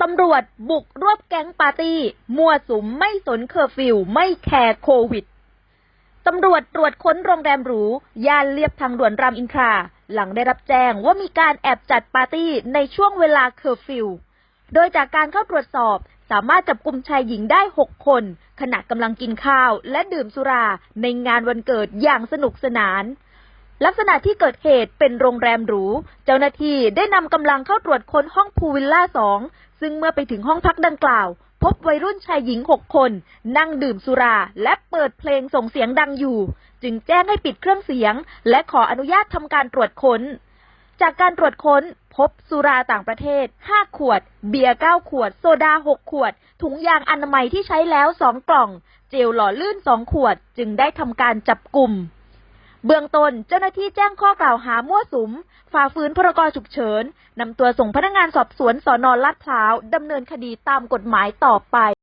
ตำรวจบุกรวบแก๊งปาร์ตี้มั่วสุมไม่สนเคอร์ฟิวไม่แคร์โควิด ตำรวจตรวจค้นโรงแรมหรู ย่านเลียบทางด่วนรามอินทรา หลังได้รับแจ้งว่ามีการแอบจัดปาร์ตี้ในช่วงเวลาเคอร์ฟิว โดยจากการเข้าตรวจสอบสามารถจับกลุ่มชายหญิงได้ 6 คน ขณะกำลังกินข้าวและดื่มสุราในงานวันเกิดอย่างสนุกสนาน ลักษณะที่เกิดเหตุเป็นโรงแรมหรู เจ้าหน้าที่ได้นำกำลังเข้าตรวจค้นห้องพูลวิลล่าสอง ซึ่งเมื่อไปถึงห้องพักดังกล่าว พบวัยรุ่นชายหญิงหกคน นั่งดื่มสุราและเปิดเพลงส่งเสียงดังอยู่ จึงแจ้งให้ปิดเครื่องเสียง และขออนุญาตทำการตรวจค้น จากการตรวจค้นพบสุราต่างประเทศ 5 ขวด เบียร์ 9 ขวด โซดา 6 ขวด ถุงยางอนามัยที่ใช้แล้ว 2 กล่อง เจลหล่อลื่น 2 ขวด จึงได้ทำการจับกลุ่ม เบื้องต้นเจ้าหน้าที่แจ้งข้อกล่าวหามั่วสุม ฝ่าฝืนพรกฉุกเฉินนำตัวส่งพนักงานสอบสวนสอนอลาดพร้าวดำเนินคดีตามกฎหมายต่อไป